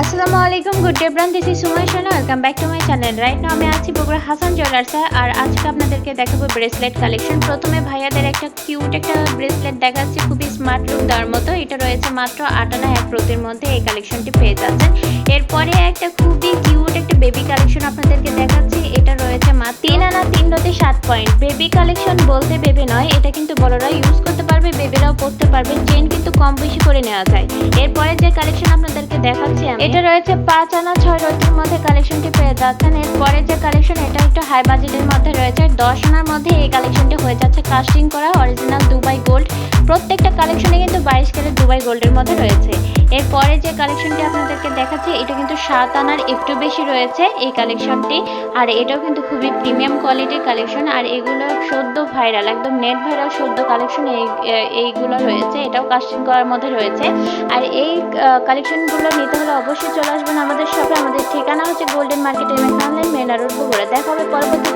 আসসালামু আলাইকুম, good day bran this is Sumai Shana welcome back to my channel right now আমি আছি বগুড়া হাসান জুয়েলার্সে আর আজকে আপনাদেরকে দেখাবো ব্রেসলেট কালেকশন প্রথমে ভাইয়াদের একটা কিউট একটা ব্রেসলেট দেখাচ্ছি, খুবই স্মার্ট লুক দেওয়ার মতো। এটা রয়েছে মাত্র আট আনা এক প্রতির মধ্যে, এই কালেকশনটি পেয়ে যাচ্ছেন। এরপরে একটা খুবই কিউট একটা বেবি কালেকশন আপনাদেরকে দেখাচ্ছি। এটা রয়েছে মা তিন আনা তিন রতে সাত পয়েন্ট বেবি কালেকশন বলতে বেবি নয়, এটা কিন্তু বড়রা ইউজ করতে পারবে বেবিরাও পরতে পারবে। চেন কিন্তু কম বেশি করে নেওয়া যায়। এরপরে যে কালেকশন আপনাদেরকে দেখাচ্ছি আমি। এটা রয়েছে পাঁচ আনা ছয় রতির মধ্যে কালেকশনটি পেয়ে যাচ্ছেন। এরপরে যে কালেকশন এটা একটু হাই বাজেটের মধ্যে রয়েছে। দশ আনার মধ্যে এই কালেকশনটি হয়ে যাচ্ছে। কাস্টিং করা অরিজিনাল দুবাই প্রত্যেকটা কালেকশনে কিন্তু বাইশ ক্যারেট দুবাই গোল্ডের মধ্যে রয়েছে। এরপরে যে কালেকশনটি আপনাদেরকে দেখাচ্ছি, এটা কিন্তু সাত আনার একটু বেশি রয়েছে এই কালেকশনটি আর এটাও কিন্তু খুবই প্রিমিয়াম কোয়ালিটির কালেকশন আর এগুলো সদ্য ভাইরাল একদম নেট ভাইরাল সদ্য কালেকশন এই এইগুলো রয়েছে। এটাও কাস্টিং করার মধ্যে রয়েছে। আর এই কালেকশনগুলো নিতে হলে অবশ্যই চলে আসবেন আমাদের শপে আমাদের ঠিকানা হচ্ছে গোল্ডেন মার্কেটের মেনা রোড বগুড়া দেখা হবে পরবর্তী